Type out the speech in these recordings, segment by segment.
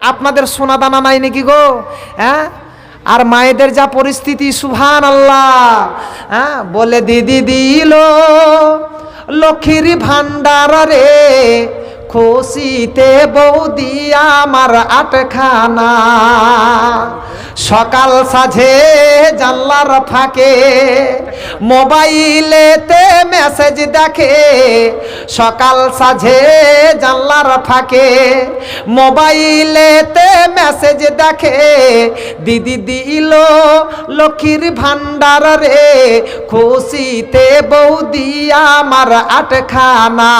আপনাদের সোনা দানা নাই নাকি গো? হ্যাঁ? আর মায়েদের যা পরিস্থিতি সুভান আল্লাহ হ্যাঁ? বলে, দিদি দিল লক্ষ্মীর ভান্ডার রে খুশিতে বৌদি আমার আটখানা। সকাল সাঝে জানলার ফাঁকে মোবাইলেতে মেসেজ দেখে। সকাল সাঝে জানলার ফাঁকে মোবাইলেতে মেসেজ দেখে। দিদি দিল লক্ষ্মীর ভান্ডার রে, খুশিতে বৌদি আমার আটখানা।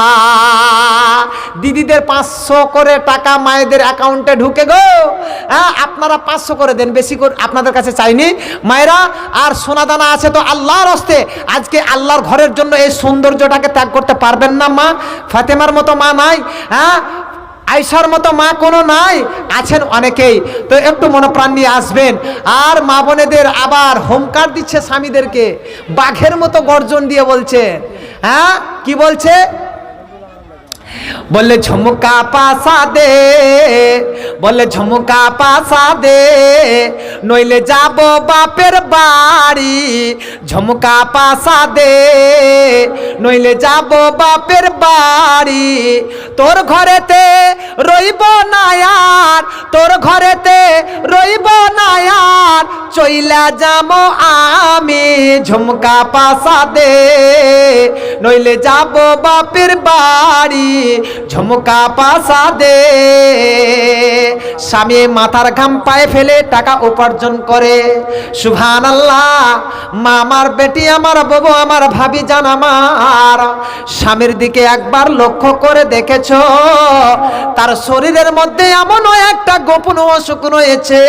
দিদিদের পাঁচশো করে টাকা মায়েদের অ্যাকাউন্টে ঢুকে গো। হ্যাঁ আপনারা পাঁচশো করে দেন, বেশি করে আপনাদের কাছে চাইনি। মায়েরা, আর সোনাদানা আছে তো আল্লাহর হস্তে। আজকে আল্লাহর ঘরের জন্য এই সৌন্দর্যটাকে ত্যাগ করতে পারবেন না মা। ফাতেমার মতো মা নাই হ্যাঁ? আয়সার মতো মা কোনো নাই, আছেন অনেকেই। তো একটু মনোপ্রাণ নিয়ে আসবেন। আর মা বোনেদের আবার হোমকার দিচ্ছে স্বামীদেরকে। বাঘের মতো গর্জন দিয়ে বলছে। হ্যাঁ কি বলছে? বললে ঝুমকা পাসা দে বললে ঝুমকা পাসা দে, নইলে যাব বাপের বাড়ি। ঝুমকা পাসা দে, নইলে যাব বাপের বাড়ি। তোর ঘরেতে রইব না আর, তোর ঘরেতে রইব না আর, চইলা যাব আমি ঝুমকা পাসা দে। নইলে যাব বাপের বাড়ি, ঝমকা পাশা দে স্বামী মাথার ঘাম পায়ে ফেলে টাকা উপার্জন করে। সুভান আল্লাহ মা আমার বেটি, আমার বাবু আমার ভাবি, জান আমার। স্বামীর দিকে একবার লক্ষ্য করে দেখেছ তার শরীরের মধ্যে এমনও একটা গোপন অসুখ রয়েছে,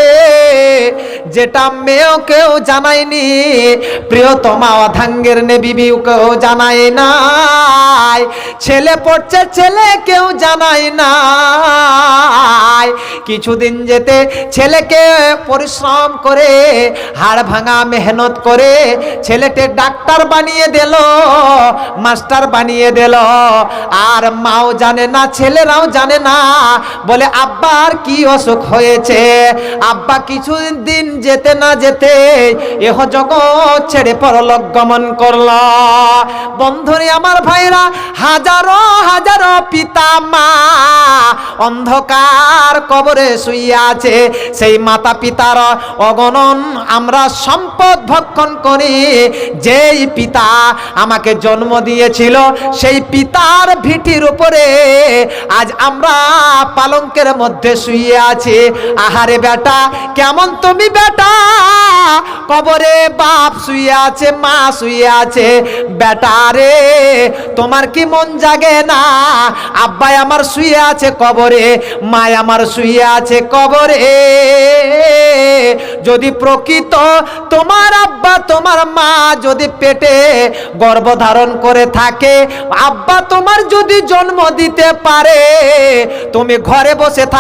যেটা মেয়েও কেউ জানায়নি, প্রিয়তমা অধাঙ্গের নে বিবিও কেউ জানায় নাই, ছেলে পড়ছে, ছেলে কেউ জানায় নাই। কিছুদিন যেতে ছেলেকে পরিশ্রম করে, হাড় ভাঙা মেহনত করে ছেলেকে ডাক্তার বানিয়ে দিল, মাস্টার বানিয়ে দিল। আর মাও জানে না, ছেলেরাও জানে না বলে, আব্বার কি অসুখ হয়েছে? আব্বা কিছুদিন যেতে না যেতে এহ জগৎ ছেড়ে পরলোক গমন করল। বন্ধুরে আমার ভাইরা, হাজারো হাজারো পিতা মা অন্ধকার কবরে শুইয়া আছে। সেই মাতা পিতার অগণন আমরা সম্পদ ভক্ষণ করি। যেই পিতা আমাকে জন্ম দিয়েছিল, সেই পিতার ভিটির উপরে আজ আমরা পালঙ্কের মধ্যে শুয়ে আছে। আহারে বেটা, কেমন তুমি বেটা? কবরে বাপ শুয়ে আছে, মা শুয়ে আছে। বেটা রে, তোমার কি মন জাগে না? আব্বাই আমার শুয়ে আছে কবরে মা আমার শুয়ে আছে কবরে। যদি প্রকৃত তোমার আব্বা, তোমার মা যদি পেটে গর্ভধারণ করে থাকে, আব্বা তোমার যদি জন্ম দিতে পারে, তুমি ঘরে বসে থাক